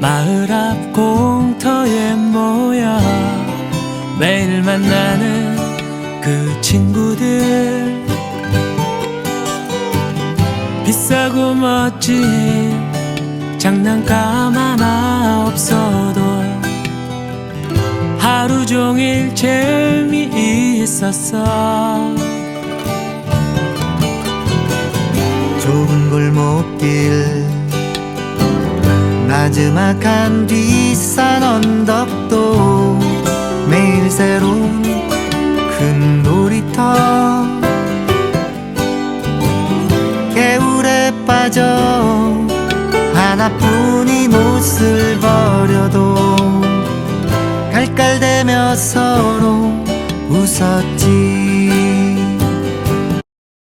마을 앞 공터에 모여 매일 만나는 그 친구들. 비싸고 멋진 장난감 하나 없어도 하루 종일 재미있었어. 좋은 골목길 나지막한 뒷산 언덕도 매일 새로운 큰 놀이터. 개울에 빠져 하나뿐인 옷을 버려도 깔깔대며 서로 웃었지